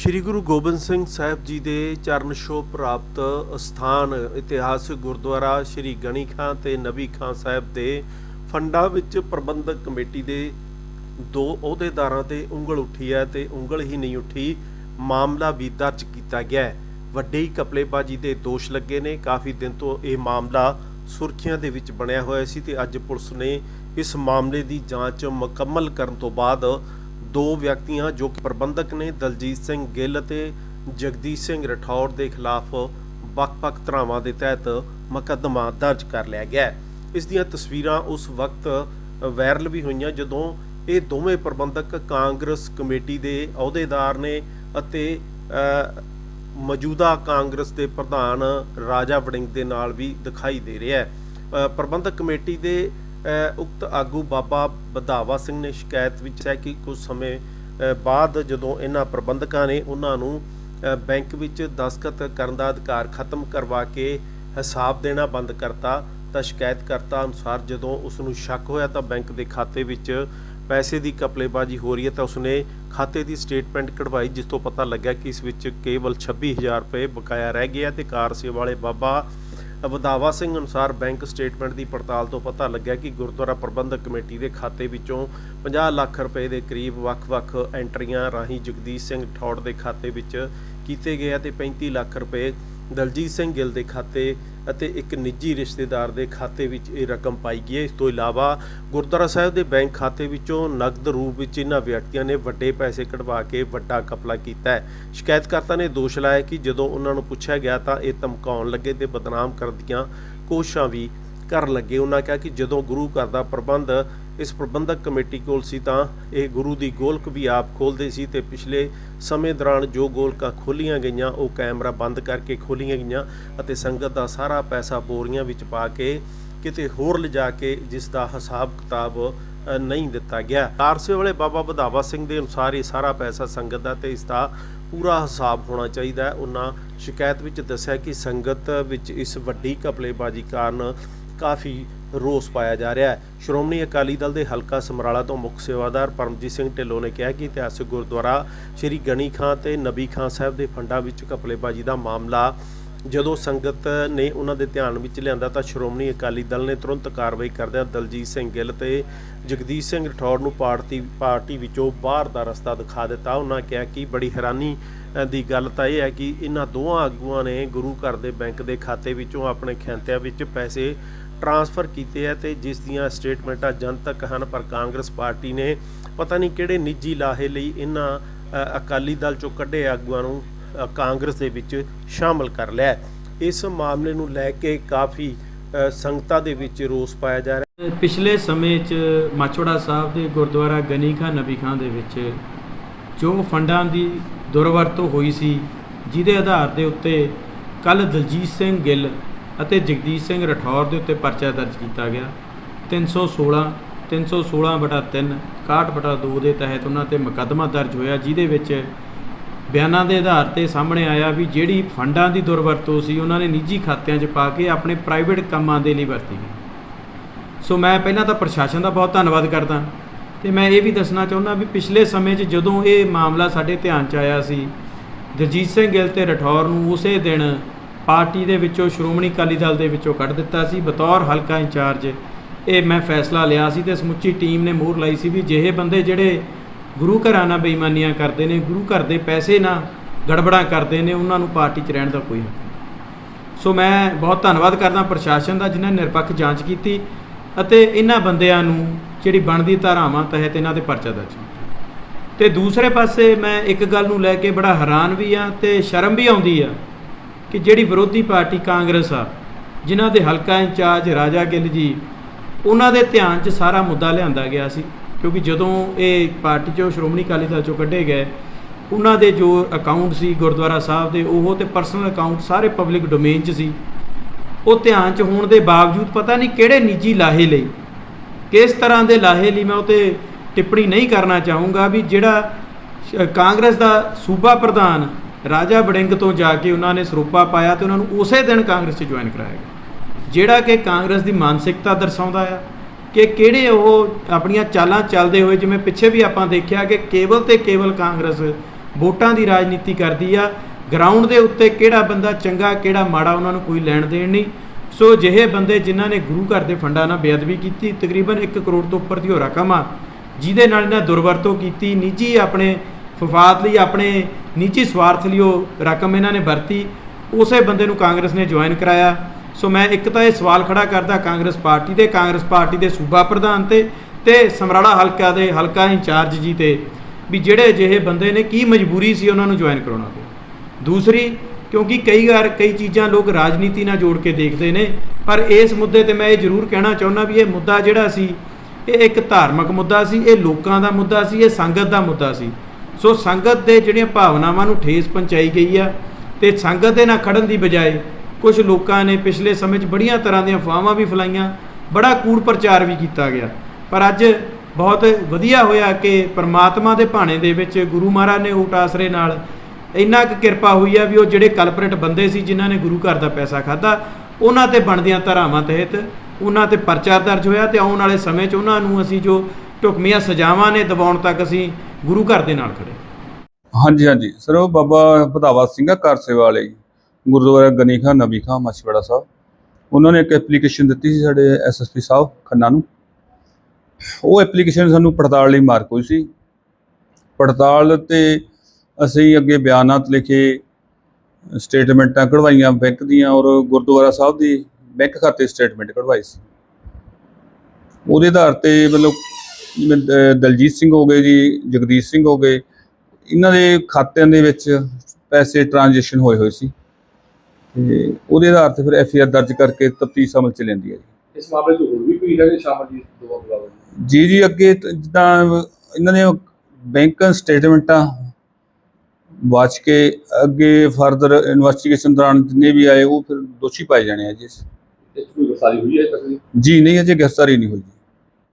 ਸ੍ਰੀ ਗੁਰੂ ਗੋਬਿੰਦ ਸਿੰਘ ਸਾਹਿਬ ਜੀ ਦੇ ਚਰਨ ਛੋਹ ਪ੍ਰਾਪਤ ਸਥਾਨ, ਇਤਿਹਾਸਕ ਗੁਰਦੁਆਰਾ ਸ੍ਰੀ ਗਣੀ ਖਾਂ ਤੇ ਨਬੀ ਖਾਂ ਸਾਹਿਬ ਦੇ ਫੰਡਾਂ ਵਿੱਚ ਪ੍ਰਬੰਧਕ ਕਮੇਟੀ ਦੇ ਦੋ ਅਹੁਦੇਦਾਰਾਂ ਤੇ ਉਂਗਲ ਉੱਠੀ ਹੈ ਤੇ ਉਂਗਲ ਹੀ ਨਹੀਂ ਉੱਠੀ, ਮਾਮਲਾ ਵੀ ਦਰਜ ਕੀਤਾ ਗਿਆ ਹੈ। ਵੱਡੇ ਹੀ ਕਪਲੇਬਾਜੀ ਦੇ ਦੋਸ਼ ਲੱਗੇ ਨੇ। ਕਾਫੀ ਦਿਨ ਤੋਂ ਇਹ ਮਾਮਲਾ ਸੁਰਖੀਆਂ ਦੇ ਵਿੱਚ ਬਣਿਆ ਹੋਇਆ ਸੀ ਤੇ ਅੱਜ ਪੁਲਿਸ ਨੇ ਇਸ ਮਾਮਲੇ ਦੀ ਜਾਂਚ ਮੁਕੰਮਲ ਕਰਨ ਤੋਂ ਬਾਅਦ ਦੋ ਵਿਅਕਤੀਆਂ ਜੋ ਕਿ ਪ੍ਰਬੰਧਕ ਨੇ, ਦਲਜੀਤ ਸਿੰਘ ਗਿੱਲ ਅਤੇ ਜਗਦੀਸ਼ ਸਿੰਘ ਰਠੌੜ ਦੇ ਖਿਲਾਫ ਵੱਖ-ਵੱਖ ਧਰਾਵਾਂ ਦੇ ਤਹਿਤ ਮੁਕੱਦਮਾ ਦਰਜ ਕਰ ਲਿਆ ਗਿਆ ਹੈ। ਇਸ ਦੀਆਂ ਤਸਵੀਰਾਂ ਉਸ ਵਕਤ ਵਾਇਰਲ ਵੀ ਹੋਈਆਂ ਜਦੋਂ ਇਹ ਦੋਵੇਂ ਪ੍ਰਬੰਧਕ ਕਾਂਗਰਸ ਕਮੇਟੀ ਦੇ ਅਹੁਦੇਦਾਰ ਨੇ ਅਤੇ ਮੌਜੂਦਾ ਕਾਂਗਰਸ ਦੇ ਪ੍ਰਧਾਨ ਰਾਜਾ ਵੜਿੰਗ ਦੇ ਨਾਲ ਵੀ ਦਿਖਾਈ ਦੇ ਰਿਹਾ ਹੈ। ਪ੍ਰਬੰਧਕ ਕਮੇਟੀ ਦੇ ਉਕਤ ਆਗੂ ਬਾਬਾ ਬਧਾਵਾ ਸਿੰਘ ਨੇ ਸ਼ਿਕਾਇਤ ਵਿੱਚ ਹੈ ਕਿ ਕੁਝ ਸਮੇਂ ਬਾਅਦ ਜਦੋਂ ਇਹਨਾਂ ਪ੍ਰਬੰਧਕਾਂ ਨੇ ਉਹਨਾਂ ਨੂੰ ਬੈਂਕ ਵਿੱਚ ਦਸਖਤ ਕਰਨ ਦਾ ਅਧਿਕਾਰ ਖਤਮ ਕਰਵਾ ਕੇ ਹਿਸਾਬ ਦੇਣਾ ਬੰਦ ਕਰਤਾ ਤਾਂ ਸ਼ਿਕਾਇਤਕਰਤਾ ਅਨੁਸਾਰ ਜਦੋਂ ਉਸ ਨੂੰ ਸ਼ੱਕ ਹੋਇਆ ਤਾਂ ਬੈਂਕ ਦੇ ਖਾਤੇ ਵਿੱਚ ਪੈਸੇ ਦੀ ਕਪਲੇਬਾਜ਼ੀ ਹੋ ਰਹੀ ਹੈ ਤਾਂ ਉਸਨੇ ਖਾਤੇ ਦੀ ਸਟੇਟਮੈਂਟ ਕਢਵਾਈ ਜਿਸ ਤੋਂ ਪਤਾ ਲੱਗਾ ਕਿ ਇਸ ਵਿੱਚ ਕੇਵਲ 26000 ਰੁਪਏ ਬਕਾਇਆ ਰਹਿ ਗਿਆ ਤੇ ਕਾਰ ਸੇਵਾ ਵਾਲੇ ਬਾਬਾ ਵਧਾਵਾ ਸਿੰਘ ਅਨੁਸਾਰ ਬੈਂਕ ਸਟੇਟਮੈਂਟ ਦੀ ਪੜਤਾਲ ਤੋਂ ਪਤਾ ਲੱਗਿਆ ਕਿ ਗੁਰਦੁਆਰਾ ਪ੍ਰਬੰਧਕ ਕਮੇਟੀ ਦੇ ਖਾਤੇ ਵਿੱਚੋਂ 50 ਲੱਖ ਰੁਪਏ ਦੇ ਕਰੀਬ ਵੱਖ-ਵੱਖ ਐਂਟਰੀਆਂ ਰਾਹੀਂ ਜਗਦੀਸ਼ ਸਿੰਘ ਠੌੜ ਦੇ ਖਾਤੇ ਵਿੱਚ ਕੀਤੇ ਗਏ ਅਤੇ 35 ਲੱਖ ਰੁਪਏ ਦਲਜੀਤ ਸਿੰਘ ਗਿੱਲ ਦੇ ਖਾਤੇ ਅਤੇ ਇੱਕ ਨਿੱਜੀ ਰਿਸ਼ਤੇਦਾਰ ਦੇ ਖਾਤੇ ਵਿੱਚ ਇਹ ਰਕਮ ਪਾਈ ਗਈ ਹੈ। ਇਸ ਤੋਂ ਇਲਾਵਾ ਗੁਰਦੁਆਰਾ ਸਾਹਿਬ ਦੇ ਬੈਂਕ ਖਾਤੇ ਵਿੱਚੋਂ ਨਗਦ ਰੂਪ ਵਿੱਚ ਇਹਨਾਂ ਵਿਅਕਤੀਆਂ ਨੇ ਵੱਡੇ ਪੈਸੇ ਕਢਵਾ ਕੇ ਵੱਡਾ ਕਪਲਾ ਕੀਤਾ ਹੈ। ਸ਼ਿਕਾਇਤਕਰਤਾ ਨੇ ਦੋਸ਼ ਲਾਇਆ ਕਿ ਜਦੋਂ ਉਹਨਾਂ ਨੂੰ ਪੁੱਛਿਆ ਗਿਆ ਤਾਂ ਇਹ ਧਮਕਾਉਣ ਲੱਗੇ ਤੇ ਬਦਨਾਮ ਕਰਨ ਦੀਆਂ ਕੋਸ਼ਿਸ਼ਾਂ ਵੀ ਕਰਨ ਲੱਗੇ। ਉਹਨਾਂ ਕਿਹਾ ਕਿ ਜਦੋਂ ਗੁਰੂ ਘਰ ਦਾ ਪ੍ਰਬੰਧ ਇਸ ਪ੍ਰਬੰਧਕ ਕਮੇਟੀ ਕੋਲ ਸੀ ਤਾਂ ਇਹ ਗੁਰੂ ਦੀ ਗੋਲਕ ਵੀ ਆਪ ਖੋਲਦੇ ਸੀ ਤੇ ਪਿਛਲੇ ਸਮੇਂ ਦੌਰਾਨ ਜੋ ਗੋਲਕਾਂ ਖੋਲੀਆਂ ਗਈਆਂ, ਉਹ ਕੈਮਰਾ ਬੰਦ ਕਰਕੇ ਖੋਲੀਆਂ ਗਈਆਂ ਅਤੇ ਸੰਗਤ ਦਾ ਸਾਰਾ ਪੈਸਾ ਬੋਰੀਆਂ ਵਿੱਚ ਪਾ ਕੇ ਕਿਤੇ ਹੋਰ ਲਿਜਾ ਕੇ ਜਿਸ ਦਾ ਹਿਸਾਬ ਕਿਤਾਬ ਨਹੀਂ ਦਿੱਤਾ ਗਿਆ। ਕਾਰਸੇ ਵਾਲੇ ਬਾਬਾ ਵਧਾਵਾ ਸਿੰਘ ਦੇ ਅਨੁਸਾਰ ਇਹ ਸਾਰਾ ਪੈਸਾ ਸੰਗਤ ਦਾ ਤੇ ਇਸ ਦਾ ਪੂਰਾ ਹਿਸਾਬ ਹੋਣਾ ਚਾਹੀਦਾ ਹੈ। ਉਹਨਾਂ ਸ਼ਿਕਾਇਤ ਵਿੱਚ ਦੱਸਿਆ ਕਿ ਸੰਗਤ ਵਿੱਚ ਇਸ ਵੱਡੀ ਘਪਲੇਬਾਜ਼ੀ ਕਾਰਨ ਕਾਫੀ ਰੋਸ ਪਾਇਆ ਜਾ ਰਿਹਾ ਹੈ। ਸ਼੍ਰੋਮਣੀ ਅਕਾਲੀ ਦਲ ਦੇ ਹਲਕਾ ਸਮਰਾਲਾ ਤੋਂ ਮੁੱਖ ਸੇਵਾਦਾਰ ਪਰਮਜੀਤ ਸਿੰਘ ਢਿੱਲੋਂ ਨੇ ਕਿਹਾ ਕਿ ਇਤਿਹਾਸਕ ਗੁਰਦੁਆਰਾ ਸ੍ਰੀ ਗਣੀ ਖਾਂ ਤੇ ਨਬੀ ਖਾਂ ਸਾਹਿਬ ਦੇ ਫੰਡਾਂ ਵਿੱਚ ਘਪਲੇਬਾਜ਼ੀ ਦਾ ਮਾਮਲਾ, ਜਦੋਂ ਸੰਗਤ ਨੇ ਉਹਨਾਂ ਦੇ ਧਿਆਨ ਵਿੱਚ ਲਿਆਂਦਾ ਤਾਂ ਸ਼੍ਰੋਮਣੀ ਅਕਾਲੀ ਦਲ ਨੇ ਤੁਰੰਤ ਕਾਰਵਾਈ ਕਰਦਿਆਂ ਦਲਜੀਤ ਸਿੰਘ ਗਿੱਲ ਤੇ ਜਗਦੀਸ਼ ਸਿੰਘ ਰਠੌੜ ਨੂੰ ਪਾਰਟੀ ਪਾਰਟੀ ਵਿੱਚੋਂ ਬਾਹਰ ਦਾ ਰਸਤਾ ਦਿਖਾ ਦਿੱਤਾ। ਉਹਨਾਂ ਕਿਹਾ ਕਿ ਬੜੀ ਹੈਰਾਨੀ ਦੀ ਗੱਲ ਤਾਂ ਇਹ ਹੈ ਕਿ ਇਹਨਾਂ ਦੋਵਾਂ ਆਗੂਆਂ ਨੇ ਗੁਰੂ ਘਰ ਦੇ ਬੈਂਕ ਦੇ ਖਾਤੇ ਵਿੱਚੋਂ ਆਪਣੇ ਖੈਂਤਿਆਂ ਵਿੱਚ ਪੈਸੇ ਟਰਾਂਸਫਰ ਕੀਤੇ ਹੈ ਤੇ ਜਿਸ ਦੀਆਂ ਸਟੇਟਮੈਂਟਾਂ ਜਨਤਕ ਹਨ, ਪਰ ਕਾਂਗਰਸ ਪਾਰਟੀ ਨੇ ਪਤਾ ਨਹੀਂ ਕਿਹੜੇ ਨਿੱਜੀ ਲਾਹੇ ਲਈ ਇਹਨਾਂ ਅਕਾਲੀ ਦਲ ਚੋਂ ਕੱਢੇ ਆਗੂਆਂ ਨੂੰ ਕਾਂਗਰਸ ਦੇ ਵਿੱਚ ਸ਼ਾਮਲ ਕਰ ਲਿਆ ਇਸ ਮਾਮਲੇ ਨੂੰ ਲੈ ਕੇ ਕਾਫੀ ਸੰਗਤਾਂ ਦੇ ਵਿੱਚ ਰੋਸ ਪਾਇਆ ਜਾ ਰਿਹਾ ਪਿਛਲੇ ਸਮੇਂ 'ਚ ਮਾਛੋੜਾ ਸਾਹਿਬ ਦੇ ਗੁਰਦੁਆਰਾ ਗਨੀ ਖਾਂ ਨਬੀ ਖਾਂ ਦੇ ਵਿੱਚ ਜੋ ਫੰਡਾਂ ਦੀ ਦੁਰਵਰਤੋਂ ਹੋਈ ਸੀ, ਜਿਹਦੇ ਆਧਾਰ ਦੇ ਉੱਤੇ ਕੱਲ ਦਲਜੀਤ ਸਿੰਘ ਗਿੱਲ ਅਤੇ ਜਗਦੀਸ਼ ਸਿੰਘ ਰਠੌਰ ਦੇ ਉੱਤੇ ਪਰਚਾ ਦਰਜ ਕੀਤਾ ਗਿਆ। 316 316 ਬਟਾ 3 61 ਬਟਾ 2 ਦੇ ਤਹਿਤ ਉਹਨਾਂ ਤੇ ਮੁਕੱਦਮਾ ਦਰਜ ਹੋਇਆ, ਜਿਹਦੇ ਵਿੱਚ ਬਿਆਨਾਂ ਦੇ ਆਧਾਰ ਤੇ ਸਾਹਮਣੇ ਆਇਆ ਵੀ ਜਿਹੜੀ ਫੰਡਾਂ ਦੀ ਦੁਰਵਰਤੋਂ ਸੀ, ਉਹਨਾਂ ਨੇ ਨਿੱਜੀ ਖਾਤਿਆਂ 'ਚ ਪਾ ਕੇ ਆਪਣੇ ਪ੍ਰਾਈਵੇਟ ਕੰਮਾਂ ਦੇ ਲਈ ਵਰਤੀ ਗਈ। ਸੋ ਮੈਂ ਪਹਿਲਾਂ ਤਾਂ ਪ੍ਰਸ਼ਾਸਨ ਦਾ ਬਹੁਤ ਧੰਨਵਾਦ ਕਰਦਾ ਤੇ ਮੈਂ ਇਹ ਵੀ ਦੱਸਣਾ ਚਾਹੁੰਦਾ ਵੀ ਪਿਛਲੇ ਸਮੇਂ 'ਚ ਜਦੋਂ ਇਹ ਮਾਮਲਾ ਸਾਡੇ ਧਿਆਨ 'ਚ ਆਇਆ ਸੀ, ਦਰਜੀਤ ਸਿੰਘ ਗਿੱਲ ਤੇ ਰਠੌਰ ਨੂੰ ਉਸੇ ਦਿਨ ਪਾਰਟੀ ਦੇ ਵਿੱਚੋਂ, ਸ਼੍ਰੋਮਣੀ ਅਕਾਲੀ ਦਲ ਦੇ ਵਿੱਚੋਂ ਕੱਢ ਦਿੱਤਾ ਸੀ। ਬਤੌਰ ਹਲਕਾ ਇੰਚਾਰਜ ਇਹ ਮੈਂ ਫੈਸਲਾ ਲਿਆ ਸੀ ਤੇ ਸਮੁੱਚੀ ਟੀਮ ਨੇ ਮੋਹਰ ਲਾਈ ਸੀ ਵੀ ਜਿਹੇ ਬੰਦੇ ਜਿਹੜੇ ਗੁਰੂ ਘਰਾਂ ਨਾਲ ਬੇਈਮਾਨੀਆਂ ਕਰਦੇ ਨੇ, ਗੁਰੂ ਘਰ ਦੇ ਪੈਸੇ ਨਾਲ ਗੜਬੜਾ ਕਰਦੇ ਨੇ, ਉਹਨਾਂ ਨੂੰ ਪਾਰਟੀ 'ਚ ਰਹਿਣ ਦਾ ਕੋਈ ਹੱਕ ਨਹੀਂ। ਸੋ ਮੈਂ ਬਹੁਤ ਧੰਨਵਾਦ ਕਰਦਾ ਪ੍ਰਸ਼ਾਸਨ ਦਾ ਜਿਨ੍ਹਾਂ ਨੇ ਨਿਰਪੱਖ ਜਾਂਚ ਕੀਤੀ ਅਤੇ ਇਹਨਾਂ ਬੰਦਿਆਂ ਨੂੰ ਜਿਹੜੀ ਬਣਦੀ ਧਾਰਾਵਾਂ ਤਹਿਤ ਇਹਨਾਂ ਤੇ ਪਰਚਾ ਦਰਜ ਕੀਤਾ। ਤੇ ਦੂਸਰੇ ਪਾਸੇ ਮੈਂ ਇੱਕ ਗੱਲ ਨੂੰ ਲੈ ਕੇ ਬੜਾ ਹੈਰਾਨ ਵੀ ਆ ਤੇ ਸ਼ਰਮ ਵੀ ਆਉਂਦੀ ਆ ਕਿ ਜਿਹੜੀ ਵਿਰੋਧੀ ਪਾਰਟੀ ਕਾਂਗਰਸ ਆ, ਜਿਨ੍ਹਾਂ ਦੇ ਹਲਕਾ ਇੰਚਾਰਜ ਰਾਜਾ ਗਿੱਲ ਜੀ, ਉਹਨਾਂ ਦੇ ਧਿਆਨ 'ਚ ਸਾਰਾ ਮੁੱਦਾ ਲਿਆਂਦਾ ਗਿਆ ਸੀ। ਕਿਉਂਕਿ ਜਦੋਂ ਇਹ ਪਾਰਟੀ 'ਚੋਂ ਸ਼੍ਰੋਮਣੀ ਅਕਾਲੀ ਦਲ 'ਚੋਂ ਕੱਢੇ ਗਏ, ਉਹਨਾਂ ਦੇ ਜੋ ਅਕਾਊਂਟ ਸੀ ਗੁਰਦੁਆਰਾ ਸਾਹਿਬ ਦੇ, ਉਹ ਤੇ ਪਰਸਨਲ ਅਕਾਊਂਟ ਸਾਰੇ ਪਬਲਿਕ ਡੋਮੇਨ 'ਚ ਸੀ। ਉਹ ਧਿਆਨ 'ਚ ਹੋਣ ਦੇ ਬਾਵਜੂਦ ਪਤਾ ਨਹੀਂ ਕਿਹੜੇ ਨਿੱਜੀ ਲਾਹੇ ਲਈ, ਕਿਸ ਤਰ੍ਹਾਂ ਦੇ ਲਾਹੇ ਲਈ ਮੈਂ ਉਹ 'ਤੇ ਟਿੱਪਣੀ ਨਹੀਂ ਕਰਨਾ ਚਾਹੂੰਗਾ ਵੀ ਜਿਹੜਾ ਕਾਂਗਰਸ ਦਾ ਸੂਬਾ ਪ੍ਰਧਾਨ ਰਾਜਾ ਵੜਿੰਗ ਤੋਂ ਜਾ ਕੇ ਉਹਨਾਂ ਨੇ ਸਰੂਪਾ ਪਾਇਆ ਤੇ ਉਹਨਾਂ ਨੂੰ ਉਸੇ ਦਿਨ ਕਾਂਗਰਸ 'ਚ ਜੁਆਇਨ ਕਰਾਇਆ ਗਿਆ। ਜਿਹੜਾ ਕਿ ਕਾਂਗਰਸ ਦੀ ਮਾਨਸਿਕਤਾ ਦਰਸਾਉਂਦਾ ਆ ਕਿ ਕਿਹੜੇ ਉਹ ਆਪਣੀਆਂ ਚਾਲਾਂ ਚੱਲਦੇ ਹੋਏ, ਜਿਵੇਂ ਪਿੱਛੇ ਵੀ ਆਪਾਂ ਦੇਖਿਆ ਕਿ ਕੇਵਲ ਤੇ ਕੇਵਲ ਕਾਂਗਰਸ ਵੋਟਾਂ ਦੀ ਰਾਜਨੀਤੀ ਕਰਦੀ ਆ ਗਰਾਊਂਡ ਦੇ ਉੱਤੇ ਕਿਹੜਾ ਬੰਦਾ ਚੰਗਾ, ਕਿਹੜਾ ਮਾੜਾ ਉਹਨਾਂ ਨੂੰ ਕੋਈ ਲੈਣ ਦੇਣ ਨਹੀਂ। ਸੋ ਜਿਹੇ ਬੰਦੇ ਜਿਨ੍ਹਾਂ ਨੇ ਗੁਰੂ ਘਰ ਦੇ ਫੰਡਾਂ ਨਾਲ ਬੇਅਦਬੀ ਕੀਤੀ, ਤਕਰੀਬਨ 1 ਕਰੋੜ ਤੋਂ ਉੱਪਰ ਦੀ ਉਹ ਰਕਮ ਆ ਜਿਹਦੇ ਨਾਲ ਇਹਨਾਂ ਦੁਰਵਰਤੋਂ ਕੀਤੀ, ਨਿੱਜੀ ਆਪਣੇ ਫਫਾਤ ਲਈ ਆਪਣੇ ਨਿੱਜੀ ਸਵਾਰਥ ਲਈ ਉਹ ਰਕਮ ਇਹਨਾਂ ਨੇ ਵਰਤੀ। ਉਸੇ ਬੰਦੇ ਨੂੰ ਕਾਂਗਰਸ ਨੇ ਜੁਆਇਨ ਕਰਾਇਆ। ਸੋ ਮੈਂ ਇੱਕ ਤਾਂ ਇਹ ਸਵਾਲ ਖੜਾ ਕਰਦਾ ਕਾਂਗਰਸ ਪਾਰਟੀ ਦੇ, ਕਾਂਗਰਸ ਪਾਰਟੀ ਦੇ ਸੂਬਾ ਪ੍ਰਧਾਨ ਤੇ ਤੇ ਸਮਰਾਲਾ ਹਲਕਾ ਦੇ ਹਲਕਾ ਇੰਚਾਰਜ ਜੀ ਤੇ ਵੀ ਜਿਹੜੇ ਅਜਿਹੇ ਬੰਦੇ ਨੇ ਕੀ ਮਜਬੂਰੀ ਸੀ ਉਹਨਾਂ ਨੂੰ ਜੁਆਇਨ ਕਰਾਉਣਾ ਪਿਆ ਦੂਸਰੀ, ਕਿਉਂਕਿ ਕਈ ਵਾਰ ਕਈ ਚੀਜ਼ਾਂ ਲੋਕ ਰਾਜਨੀਤੀ ਨਾਲ ਜੋੜ ਕੇ ਦੇਖਦੇ ਨੇ, ਪਰ ਇਸ ਮੁੱਦੇ ਤੇ ਮੈਂ ਇਹ ਜ਼ਰੂਰ ਕਹਿਣਾ ਚਾਹੁੰਦਾ ਵੀ ਇਹ ਮੁੱਦਾ ਜਿਹੜਾ ਸੀ, ਇਹ ਇੱਕ ਧਾਰਮਿਕ ਮੁੱਦਾ ਸੀ, ਇਹ ਲੋਕਾਂ ਦਾ ਮੁੱਦਾ ਸੀ, ਇਹ ਸੰਗਤ ਦਾ ਮੁੱਦਾ ਸੀ। ਸੋ ਸੰਗਤ ਦੇ ਜਿਹੜੀਆਂ ਭਾਵਨਾਵਾਂ ਨੂੰ ਠੇਸ ਪਹੁੰਚਾਈ ਗਈ ਆ ਤੇ ਸੰਗਤ ਦੇ ਨਾਲ ਖੜਨ ਦੀ ਬਜਾਏ ਕੁਝ ਲੋਕਾਂ ਨੇ ਪਿਛਲੇ ਸਮੇਂ 'ਚ ਬੜੀਆਂ ਤਰ੍ਹਾਂ ਦੀਆਂ ਅਫਵਾਹਾਂ ਵੀ ਫੈਲਾਈਆਂ, ਬੜਾ ਕੂੜ ਪ੍ਰਚਾਰ ਵੀ ਕੀਤਾ ਗਿਆ। ਪਰ ਅੱਜ ਬਹੁਤ ਵਧੀਆ ਹੋਇਆ ਕਿ ਪਰਮਾਤਮਾ ਦੇ ਭਾਣੇ ਦੇ ਵਿੱਚ ਗੁਰੂ ਮਹਾਰਾਜ ਨੇ ਓਟ ਆਸਰੇ ਨਾਲ ਇੰਨਾ ਕੁ ਕਿਰਪਾ ਹੋਈ ਆ ਵੀ ਉਹ ਜਿਹੜੇ ਕਲਪਰੇਟ ਬੰਦੇ ਸੀ ਜਿਨ੍ਹਾਂ ਨੇ ਗੁਰੂ ਘਰ ਦਾ ਪੈਸਾ ਖਾਦਾ ਉਹਨਾਂ ਤੇ ਬਣਦੀਆਂ ਧਾਰਾਵਾਂ ਤਹਿਤ ਉਹਨਾਂ ਤੇ ਪਰਚਾ ਦਰਜ ਹੋਇਆ ਤੇ ਆਉਣ ਵਾਲੇ ਸਮੇਂ 'ਚ ਉਹਨਾਂ ਨੂੰ ਅਸੀਂ ਜੋ ਢੁਕਮੀਆਂ ਸਜ਼ਾਵਾਂ ਨੇ ਦਿਵਾਉਣ ਤੱਕ ਅਸੀਂ ਗੁਰੂ ਘਰ ਦੇ ਨਾਲ ਖੜੇ। ਹਾਂਜੀ ਹਾਂਜੀ। ਸਰ, ਉਹ ਬਾਬਾ ਵਧਾਵਾ ਸਿੰਘ ਕਾਰ ਸੇਵਾ ਵਾਲੇ ਗੁਰਦੁਆਰਾ ਗਨੀ ਖਾਂ ਨਬੀ ਖਾਂ ਮਛਵੜਾ ਸਾਹਿਬ। ਉਹਨਾਂ ਨੇ ਇੱਕ ਐਪਲੀਕੇਸ਼ਨ ਦਿੱਤੀ ਸੀ ਸਾਡੇ ਐਸਐਸਪੀ ਸਾਹਿਬ ਖੰਨਾ ਨੂੰ। ਉਹ ਐਪਲੀਕੇਸ਼ਨ ਸਾਨੂੰ ਪੜਤਾਲ ਲਈ ਮਾਰਕ ਹੋਈ ਸੀ। ਪੜਤਾਲ ਤੇ ਅਸੀਂ ਅੱਗੇ ਬਿਆਨਾਤ ਲਿਖੇ, ਸਟੇਟਮੈਂਟਾਂ ਕਢਵਾਈਆਂ ਬੈਂਕ ਦੀਆਂ ਔਰ ਗੁਰਦੁਆਰਾ ਸਾਹਿਬ ਦੀ ਬੈਂਕ ਖਾਤੇ ਸਟੇਟਮੈਂਟ ਕਢਵਾਈ ਸੀ। ਉਹਦੇ ਆਧਾਰ ਤੇ ਮਤਲਬ ਜਿਵੇਂ ਦ- ਦਲਜੀਤ ਸਿੰਘ ਹੋ ਗਏ ਜੀ ਜਗਦੀਸ਼ ਸਿੰਘ ਹੋ ਗਏ ਇਹਨਾਂ ਦੇ ਖਾਤਿਆਂ ਦੇ ਵਿੱਚ ਪੈਸੇ ਟ੍ਰਾਂਜੈਕਸ਼ਨ ਹੋਏ ਹੋਏ ਸੀ। ਤੇ ਉਹਦੇ ਆਧਾਰ ਤੇ ਫਿਰ ਐਫ ਆਰ ਦਰਜ ਕਰਕੇ ਤਫਤੀਸ਼ ਅਮਲ ਚ ਲੈਂਦੀ ਹੈ ਇਸ ਮਾਮਲੇ 'ਚ ਹੋਰ ਵੀ ਕੋਈ ਹੈਗੇ ਸ਼ਾਮਲ ਜੀ ਦੋ ਅਪਰਾਧ ਜੀ ਜੀ ਅੱਗੇ ਤ- ਜਿੱਦਾਂ ਇਹਨਾਂ ਨੇ ਬੈਂਕ ਸਟੇਟਮੈਂਟਾਂ ਵਾਚ ਕੇ ਅੱਗੇ ਫਰਦਰ ਇਨਵੈਸਟੀਗੇਸ਼ਨ ਦੌਰਾਨ ਜਿੰਨੇ ਵੀ ਆਏ ਉਹ ਫਿਰ ਦੋਸ਼ੀ ਪਾਏ ਜਾਣੇ ਆ ਜੀ। ਇਸ 'ਚ ਕੋਈ ਗ੍ਰਿਫਤਾਰੀ ਹੋਈ ਹੈ ਤੱਕ ਜੀ? ਜੀ ਨਹੀਂ ਅਜੇ ਗ੍ਰਿਫਤਾਰੀ ਨਹੀਂ ਹੋਈ